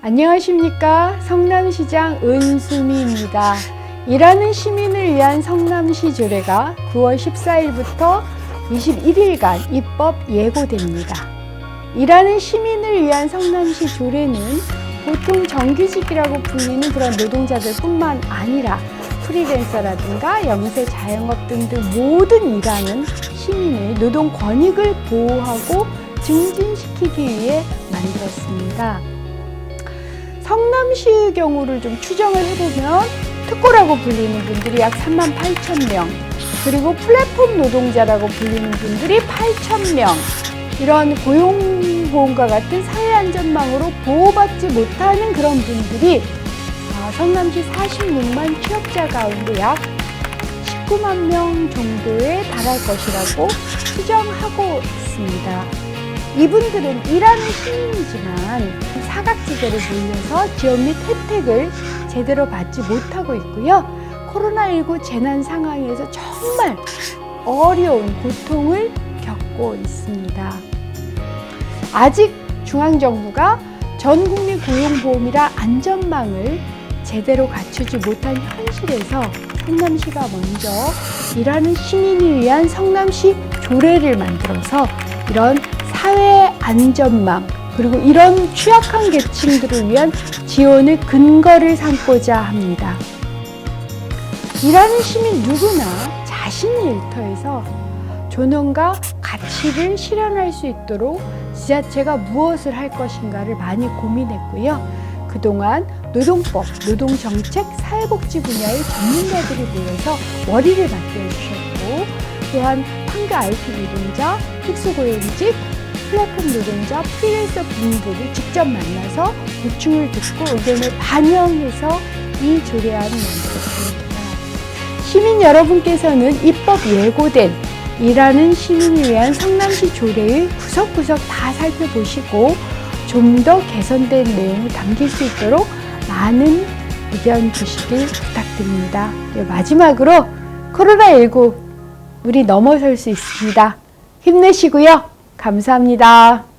안녕하십니까. 성남시장 은수미입니다. 일하는 시민을 위한 성남시 조례가 9월 14일부터 21일간 입법 예고됩니다. 일하는 시민을 위한 성남시 조례는 보통 정규직이라고 불리는 그런 노동자들 뿐만 아니라 프리랜서라든가 영세 자영업 등등 모든 일하는 시민의 노동 권익을 보호하고 증진시키기 위해 만들었습니다. 성남시의 경우를 좀 추정을 해보면 특고라고 불리는 분들이 약 3만 8천 명, 그리고 플랫폼 노동자라고 불리는 분들이 8천 명, 이런 고용보험과 같은 사회안전망으로 보호받지 못하는 그런 분들이 아, 성남시 46만 취업자 가운데 약 19만 명 정도에 달할 것이라고 추정하고 있습니다. 이분들은 일하는 시민이지만 사각지대로 몰려서 지원 및 혜택을 제대로 받지 못하고 있고요. 코로나19 재난 상황에서 정말 어려운 고통을 겪고 있습니다. 아직 중앙정부가 전 국민 고용보험이라 안전망을 제대로 갖추지 못한 현실에서 성남시가 먼저 일하는 시민을 위한 성남시 조례를 만들어서 이런 사회 안전망 그리고 이런 취약한 계층들을 위한 지원의 근거를 삼고자 합니다. 일하는 시민 누구나 자신의 일터에서 존엄과 가치를 실현할 수 있도록 지자체가 무엇을 할 것인가를 많이 고민했고요. 그동안 노동법, 노동정책, 사회복지 분야의 전문가들이 모여서 머리를 맞대주셨고 또한 판교 IT 노동자, 특수고용직, 플랫폼 노동자, 프리랜서 분들을 직접 만나서 고충을 듣고 의견을 반영해서 이 조례안을 만들었습니다. 시민 여러분께서는 입법 예고된 일하는 시민을 위한 성남시 조례의 구석구석 다 살펴보시고 좀 더 개선된 내용을 담길 수 있도록 많은 의견 주시길 부탁드립니다. 네, 마지막으로 코로나19 우리 넘어설 수 있습니다. 힘내시고요. 감사합니다.